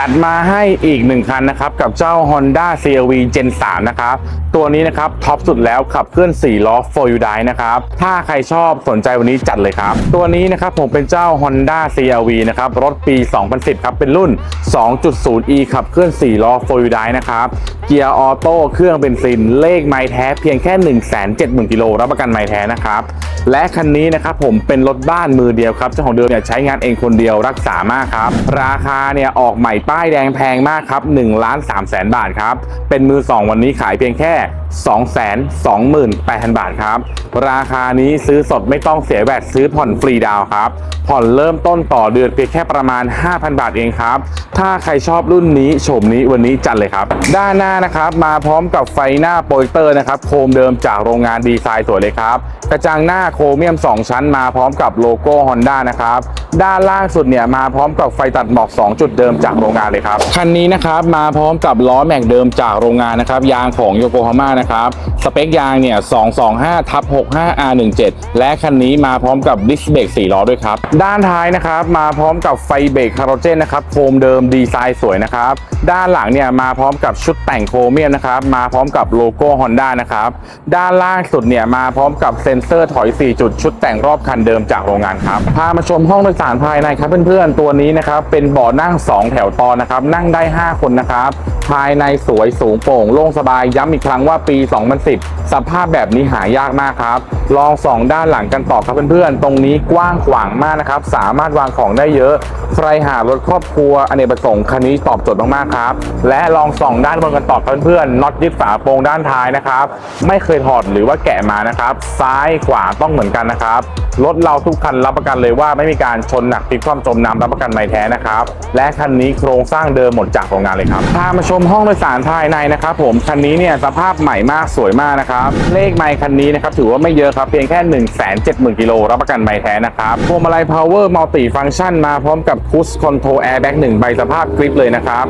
จัดมาให้อีกหนึ่งคันนะครับ กับเจ้า Honda CRV Gen 3 นะครับ ตัวนี้นะครับ ท็อปสุดแล้วขับเคลื่อน 4 ล้อ 4 u d i นะครับ ถ้าใครชอบสนใจวันนี้จัดเลยครับ ตัวนี้นะครับผมเป็นเจ้า Honda CRV นะครับ รถปี 2010 ครับ เป็นรุ่น 2.0e ขับเคลื่อน 4 ล้อ 4 u d i นะครับ เกียร์ออโต้เครื่องเบนซิน เลขไม้แท้เพียงแค่ 170,000กิโลรับประกันไม้แท้นะครับและคันนี้นะครับผมเป็นรถบ้านมือเดียวครับเจ้าของเดิมเนี่ยใช้งานเองคนเดียวรักษามากครับราคาเนี่ยออกใหม่ป้ายแดงแพงมากครับ1ล้าน3แสนบาทครับ เป็นมือ 2 วันนี้ขายเพียงแค่2 2 8 0 0 0 บาทครับ ราคานี้ซื้อสดไม่ต้องเสียแวดซื้อผ่อนฟรีดาวครับ ผ่อนเริ่มต้นต่อเดือนเพียงแค่ประมาณ 5,000 บาทเองครับ ถ้าใครชอบรุ่นนี้โฉมนี้วันนี้จัดเลยครับ ด้านหน้านะครับมาพร้อมกับไฟหน้าโปรเจคเตอร์นะครับโคมเดิมจากโรงงานดีไซน์สวยเลยครับ กระจังหน้าโครเมียม 2 ชั้นมาพร้อมกับโลโก้ Honda นะครับด้านล่างสุดเนี่ยมาพร้อมกับไฟตัดหมอก 2 จุดเดิมจากโรงงานเลยครับคันนี้นะครับมาพร้อมกับล้อแม็กเดิมจากโรงงานนะครับยางของโยโกฮาม่านะครับ สเปคยางเนี่ย 225ทับ65 R17 และคันนี้มาพร้อมกับดิสเบรก4ล้อด้วยครับ ด้านท้ายนะครับ มาพร้อมกับไฟเบรกคาร์โรเจนนะครับ โคมเดิมดีไซน์สวยนะครับ ด้านหลังเนี่ยมาพร้อมกับชุดแต่งโครเมียมนะครับ มาพร้อมกับโลโก้ Honda นะครับ ด้านล่างสุดเนี่ยมาพร้อมกับเซ็นเซอร์ถอย 4 จุด ชุดแต่งรอบคันเดิมจากโรงงานครับ พามาชมห้องโดยสารภายในครับเพื่อนๆ ตัวนี้นะครับ เป็นเบาะนั่ง 2 แถวตอนนะครับ นั่งได้ 5 คนนะครับ ภายในสวยสูงโปร่งโล่งสบายย้ำอีกครั้งว่าปี 2010 สภาพแบบนี้หายากมากครับ ลองสองด้านหลังกันต่อครับเพื่อนๆ ตรงนี้กว้างขวางมากนะครับ สามารถวางของได้เยอะ ใครหารถครอบครัวอเนกประสงค์คันนี้ตอบโจทย์มากๆครับ และลองส่องด้านบนกันต่อครับเพื่อนๆน็อตยึดฝาโปรงด้านท้ายนะครับ ไม่เคยถอดหรือว่าแกะมานะครับ ซ้ายขวาต้องเหมือนกันนะครับ รถเราทุกคันรับประกันเลยว่าไม่มีการชนหนักพลิกคว่ำจมน้ำรับประกันไม่แท้นะครับ และคันนี้โครงสร้างเดิมหมดจากโรงงานเลยครับ พามาชมห้องโดยสารภายในนะครับ ผม คันนี้เนี่ยสภาพใหม่มากสวยมากนะครับ เลขไมค์คันนี้นะครับถือว่าไม่เยอะครับเพียงแค่ 1 7 0 0 0 0กิโลรับประกันไม่แท้นะครับพวงมาลัย power multi function มาพร้อมกับ cruise control airbag 1ใบสภาพกริปเลยนะครับ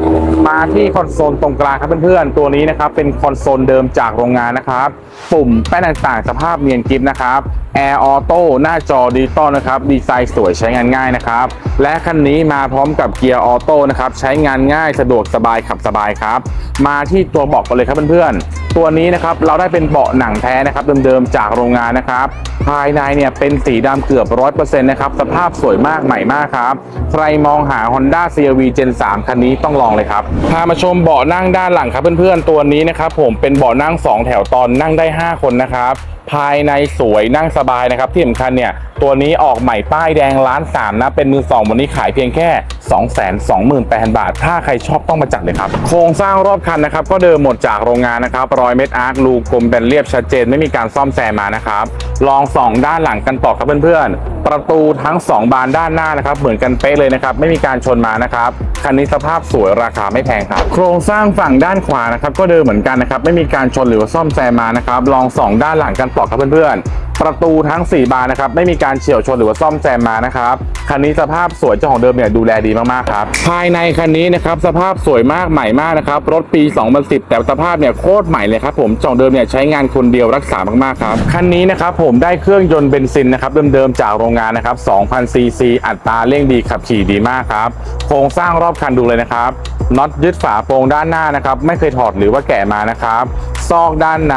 มาที่คอนโซลตรงกลางครับเพื่อนๆตัวนี้นะครับเป็นคอนโซลเดิมจากโรงงานนะครับปุ่มแป้นต่างๆ สภาพเนียนกริปนะครับ Air Auto หน้าจอดิจิตอลนะครับดีไซน์สวยใช้งานง่ายนะครับและคันนี้มาพร้อมกับเกียร์ออโต้นะครับใช้งานง่ายสะดวกสบายขับสบายครับมาที่ตัวเบาะกันเลยครับเพื่อนๆตัวนี้นะครับเราได้เป็นเบาะหนังแท้นะครับเดิมๆจากโรงงานนะครับภายในเนี่ยเป็นสีดำเกือบร้อยเปอร์เซ็นต์นะครับสภาพสวยมากใหม่มากครับ ใครมองหา Honda CRV Gen 3 คันนี้ต้องลองเลยครับพามาชมเบาะนั่งด้านหลังครับเพื่อนๆตัวนี้นะครับผมเป็นเบาะนั่ง 2 แถวตอนนั่งได้ 5 คนนะครับ ภายในสวยนั่งสบายนะครับ ที่สำคัญเนี่ย ตัวนี้ออกใหม่ป้ายแดงล้านสามนะ เป็นมือสองวันนี้ขายเพียงแค่ 2 2 8 0 0 0 บาท ถ้าใครชอบต้องมาจัดเลยครับ โครงสร้างรอบคันนะครับ ก็เดิมหมดจากโรงงานนะครับรอยเม็ดอาร์ครูกลมแบนเรียบชัดเจนไม่มีการซ่อมแซมมานะครับ ลองส่องด้านหลังกันต่อครับเพื่อนๆ ประตูทั้ง 2 บานด้านหน้านะครับเหมือนกันเป๊ะเลยนะครับไม่มีการชนมานะครับคันนี้สภาพสวยราคาไม่แพงครับ โครงสร้างฝั่งด้านขวานะครับก็เดิมเหมือนกันนะครับไม่มีการชนหรือว่าซ่อมแซมมานะครับลองส่องด้านหลังกันต่อครับเพื่อนๆ ประตูทั้ง 4 บานนะครับ ไม่มีการเฉียวชนหรือว่าซ่อมแซมมานะครับ คันนี้สภาพสวยเจ้าของเดิมเนี่ยดูแลดีมากๆครับ ภายในคันนี้นะครับสภาพสวยมากใหม่มากนะครับ รถปี 2010 แต่สภาพเนี่ยโคตรใหม่เลยครับผมเจ้าของเดิมเนี่ยใช้งานคนเดียวรักษามากๆครับคันนี้นะครับผมได้เครื่องยนต์เบนซินนะครับเดิมๆจากโรงงานนะครับ 2,000ซีซีอัตราเร่งดีขับขี่ดีมากครับ โครงสร้างรอบคันดูเลยนะครับน็อตยึดฝาโปรงด้านหน้านะครับ ไม่เคยถอดหรือว่าแกะมานะครับ ซอกด้านใน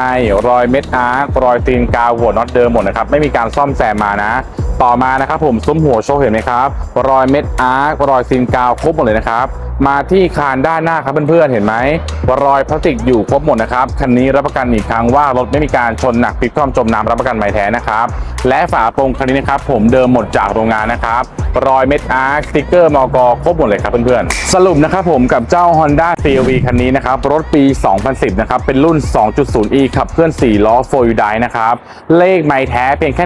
รอยเม็ดอาร์ครอยตีนกาวหัวน็อตเดิมหมดนะครับ ไม่มีการซ่อมแซมมานะ ต่อมานะครับผมซุ้มหัวโชว์เห็นไหมครับ รอยเม็ดอาร์ครอยตีนกาวครบหมดเลยนะครับ มาที่คานด้านหน้าครับเพื่อนๆเห็นไหมรอยพลาสติกอยู่ครบหมดนะครับคันนี้รับประกันอีกครั้งว่ารถไม่มีการชนหนักพลิกคว่ำจมน้ำรับประกันไม้แท้นะครับและฝาโปรงคันนี้นะครับผมเดิมหมดจากโรงงานนะครับรอยเม็ดอาร์คสติกเกอร์มอกครบหมดเลยครับเพื่อนๆสรุปนะครับผมกับเจ้า Honda CRV คันนี้นะครับรถปี 2010 นะครับเป็นรุ่น 2.0e ขับเคลื่อน 4 ล้อ4 u d i นะครับเลขไม้แท้เพียงแค่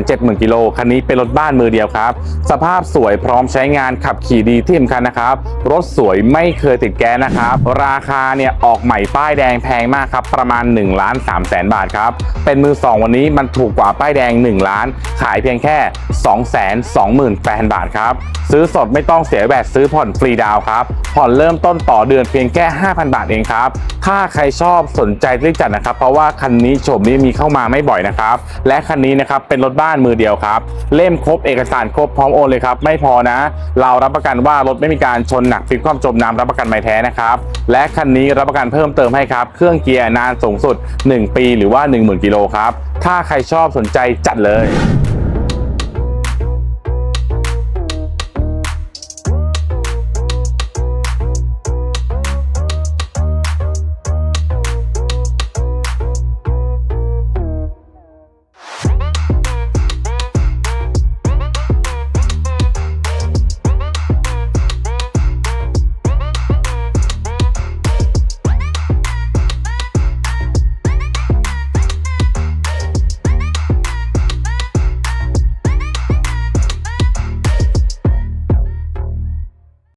170,000กิโลคันนี้เป็นรถบ้านมือเดียวครับสภาพสวยพร้อมใช้งานขับขี่ดีที่สำคัญนะครับรถสวยไม่เคยติดแก๊สนะครับ ราคาเนี่ยออกใหม่ป้ายแดงแพงมากครับ ประมาณ1ล้าน3แสนบาทครับ เป็นมือ 2 วันนี้มันถูกกว่าป้ายแดง 1 ล้าน ขายเพียงแค่ 2 2 8 0 0 0 บาทครับ ซื้อสดไม่ต้องเสียแบบซื้อผ่อนฟรีดาวครับ ผ่อนเริ่มต้นต่อเดือนเพียงแค่ 5,000 บาทเองครับ ถ้าใครชอบสนใจรีบจัดนะครับ เพราะว่าคันนี้โฉมนี้มีเข้ามาไม่บ่อยนะครับ และคันนี้นะครับเป็นรถบ้านมือเดียวครับ เล่มครบเอกสารครบพร้อมโอนเลยครับ ไม่พอนะ เรารับประกันว่ารถไม่มีการชนหนักพลิกความจมน้ำรับประกันใบแท้นะครับ และคันนี้รับประกันเพิ่มเติมให้ครับ เครื่องเกียร์นานสูงสุด 1 ปีหรือว่า 10,000 กิโลครับ ถ้าใครชอบสนใจจัดเลย